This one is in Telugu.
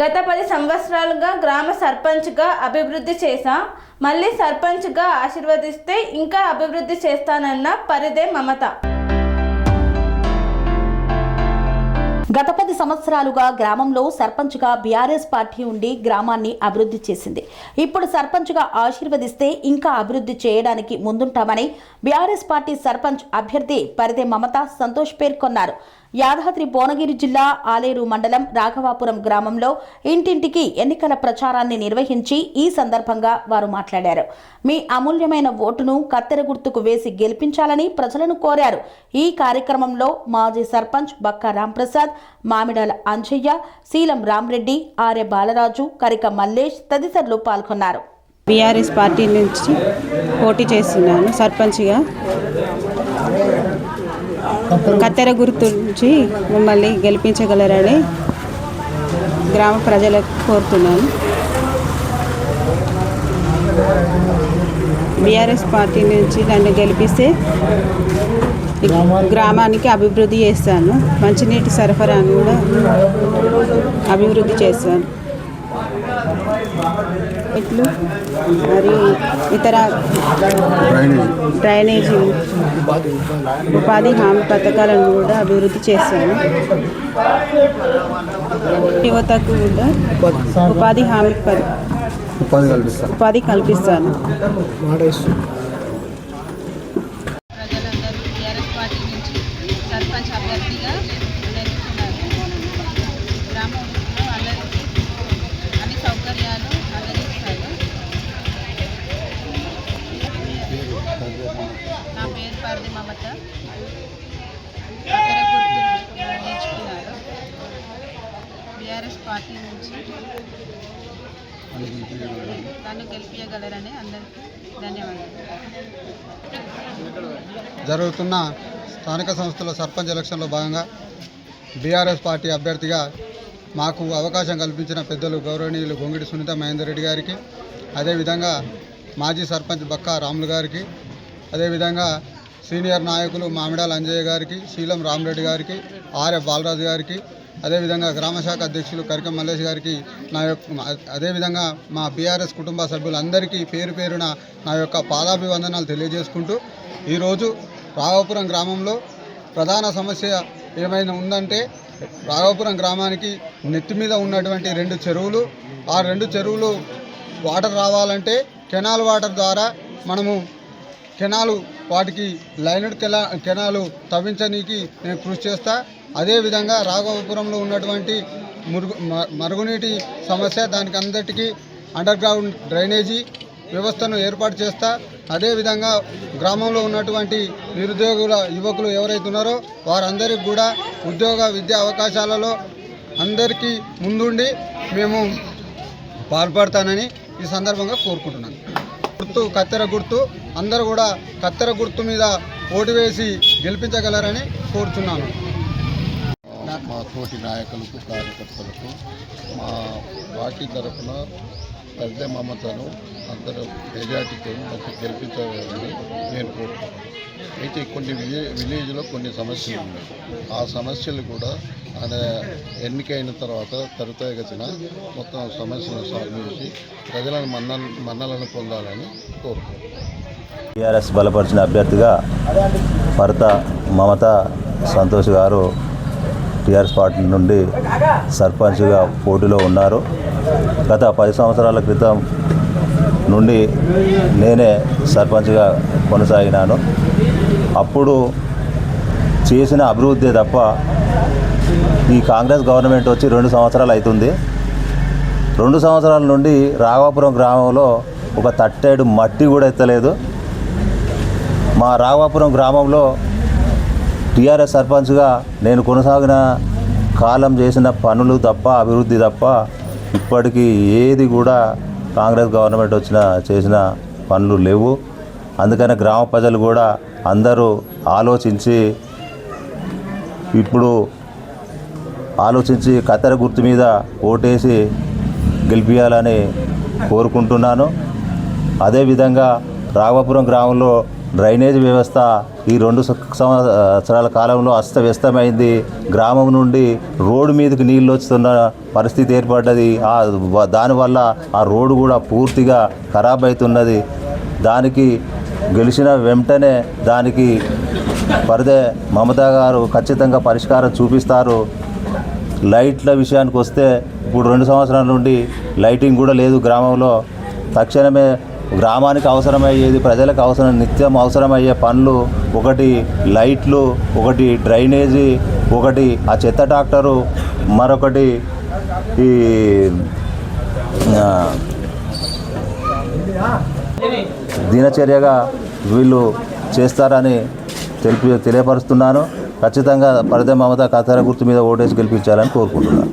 గత పది సంవత్సరాలుగా గ్రామ సర్పంచ్గా అభివృద్ధి చేశా. మళ్ళీ సర్పంచ్గా ఆశీర్వదిస్తే ఇంకా అభివృద్ధి చేస్తానన్న పరిదే మమత. గత పది సంవత్సరాలుగా గ్రామంలో సర్పంచ్గా బీఆర్ఎస్ పార్టీ ఉండి గ్రామాన్ని అభివృద్ధి చేసింది. ఇప్పుడు సర్పంచ్గా ఆశీర్వదిస్తే ఇంకా అభివృద్ధి చేయడానికి ముందుంటామని బీఆర్ఎస్ పార్టీ సర్పంచ్ అభ్యర్థి పరిదే మమత సంతోష్ పేర్కొన్నారు. యాదాద్రి భువనగిరి జిల్లా ఆలేరు మండలం రాఘవాపురం గ్రామంలో ఇంటింటికి ఎన్నికల ప్రచారాన్ని నిర్వహించి ఈ సందర్భంగా వారు మాట్లాడారు. మీ అమూల్యమైన ఓటును కత్తెర గుర్తుకు వేసి గెలిపించాలని ప్రజలను కోరారు. ఈ కార్యక్రమంలో మాజీ సర్పంచ్ బక్కా రాంప్రసాద్ మామిడాల అంజయ్య శీలం రామ్రెడ్డి ఆర్య బాలరాజు కరిక మల్లేష్ తదితరులు పాల్గొన్నారు. బీఆర్ఎస్ పార్టీ నుంచి పోటీ చేస్తున్నాను సర్పంచ్గా. కత్తెర గుర్తు నుంచి మిమ్మల్ని గెలిపించగలరని గ్రామ ప్రజలకు కోరుతున్నాను. బీఆర్ఎస్ పార్టీ నుంచి నన్ను గెలిపిస్తే గ్రామానికి అభివృద్ధి చేస్తాను. మంచినీటి సరఫరాను కూడా అభివృద్ధి చేస్తాను. ఇట్లు మరియు ఇతర డ్రైనేజీ ఉపాధి హామీ పథకాలను కూడా అభివృద్ధి చేస్తాను యువతకు కూడా ఉపాధి హామీ ఉపాధి కల్పిస్తాను నన్ను గెలిపించగలరని అందరికీ ధన్యవాదాలు. జరుగుతున్న స్థానిక సంస్థల సర్పంచ్ ఎలక్షన్లో భాగంగా బీఆర్ఎస్ పార్టీ అభ్యర్థిగా మాకు అవకాశం కల్పించిన పెద్దలు గౌరవనీయులు గొంగిడి సునీత మహేందర్ రెడ్డి గారికి అదేవిధంగా మాజీ సర్పంచ్ బక్కా రాములు గారికి అదేవిధంగా సీనియర్ నాయకులు మామిడాల అంజయ్య గారికి శీలం రామరెడ్డి గారికి ఆర్ఎఫ్ బాలరాజు గారికి అదేవిధంగా గ్రామ శాఖ అధ్యక్షులు కరికం మల్లేష్ గారికి నా యొక్క అదేవిధంగా మా బీఆర్ఎస్ కుటుంబ సభ్యులందరికీ పేరు పేరున నా యొక్క పాదాభివందనాలు తెలియజేసుకుంటూ ఈరోజు రాఘవపురం గ్రామంలో ప్రధాన సమస్య ఏమైనా ఉందంటే రాఘవపురం గ్రామానికి నెత్తి మీద ఉన్నటువంటి రెండు చెరువులు ఆ రెండు చెరువులు వాటర్ రావాలంటే కెనాల్ వాటర్ ద్వారా మనము కెనాలు వాటికి లైనడ్ కెలా కెనాలు తవ్వించనీకి నేను కృషి చేస్తా. అదేవిధంగా రాఘవపురంలో ఉన్నటువంటి మురుగు మరుగునీటి సమస్య దానికి అందరికీ అండర్ గ్రౌండ్ డ్రైనేజీ వ్యవస్థను ఏర్పాటు చేస్తా. అదేవిధంగా గ్రామంలో ఉన్నటువంటి నిరుద్యోగుల యువకులు ఎవరైతే ఉన్నారో వారందరికీ కూడా ఉద్యోగ విద్యా అవకాశాలలో అందరికీ ముందుండి మేము పాల్పడతానని ఈ సందర్భంగా కోరుకుంటున్నాను. గుర్తు కత్తెర గుర్తు అందరూ కూడా కత్తెర గుర్తు మీద ఓటు వేసి గెలిపించగలరని కోరుతున్నాను మా తోటి నాయకులకు కార్యకర్తలకు మా పార్టీ తరఫున పెద్ద మమతను అందరూ మెజార్టీతో మాకు గెలిపించాలని నేను కోరుకుంటాను అయితే కొన్ని విలే విలేజ్లో కొన్ని సమస్యలు ఉన్నాయి. ఆ సమస్యలు కూడా ఆయన ఎన్నికైన తర్వాత త్వరితగతిన మొత్తం సమస్యలను సాల్వ్ చేసి ప్రజలను మన్న మన్నలను పొందాలని కోరుకుంటున్నాను. టీఆర్ఎస్ బలపరిచిన అభ్యర్థిగా భర్త మమత సంతోష్ గారు టీఆర్ఎస్ పార్టీ నుండి సర్పంచ్గా పోటీలో ఉన్నారు. గత పది సంవత్సరాల క్రితం నుండి నేనే సర్పంచ్గా కొనసాగినాను. అప్పుడు చేసిన అభివృద్ధి తప్ప ఈ కాంగ్రెస్ గవర్నమెంట్ వచ్చి రెండు సంవత్సరాలు అవుతుంది రెండు సంవత్సరాల నుండి రాఘవాపురం గ్రామంలో ఒక తట్టేడు మట్టి కూడా ఎత్తలేదు. మా రాఘవాపురం గ్రామంలో టీఆర్ఎస్ సర్పంచ్గా నేను కొనసాగిన కాలం చేసిన పనులు తప్ప అభివృద్ధి తప్ప ఇప్పటికీ ఏది కూడా కాంగ్రెస్ గవర్నమెంట్ వచ్చిన చేసిన పనులు లేవు. అందుకని గ్రామ ప్రజలు కూడా అందరూ ఆలోచించి ఇప్పుడు ఆలోచించి కత్తెర గుర్తు మీద ఓటేసి గెలిపించాలని కోరుకుంటున్నాను. అదేవిధంగా రాఘవపురం గ్రామంలో డ్రైనేజ్ వ్యవస్థ ఈ రెండు సంవత్సరాల కాలంలో అస్తవ్యస్తమైంది. గ్రామం నుండి రోడ్డు మీదకి నీళ్ళు వస్తున్న పరిస్థితి ఏర్పడ్డది. ఆ దానివల్ల ఆ రోడ్డు కూడా పూర్తిగా ఖరాబ్ అవుతున్నది దానికి గెలిచిన వెంటనే దానికి పరిదే మమతా గారు ఖచ్చితంగా పరిష్కారం చూపిస్తారు. లైట్ల విషయానికి వస్తే ఇప్పుడు రెండు సంవత్సరాల నుండి లైటింగ్ కూడా లేదు గ్రామంలో. తక్షణమే గ్రామానికి అవసరమయ్యేది ప్రజలకు అవసరం నిత్యం అవసరమయ్యే పనులు ఒకటి లైట్లు ఒకటి డ్రైనేజీ ఒకటి ఆ చెత్త డాక్టరు మరొకటి ఈ దినచర్యగా వీళ్ళు చేస్తారని తెలిపి తెలియపరుస్తున్నాను. ఖచ్చితంగా పరిధ మమత కథర గుర్తు మీద ఓటేసి గెలిపించాలని కోరుకుంటున్నాను.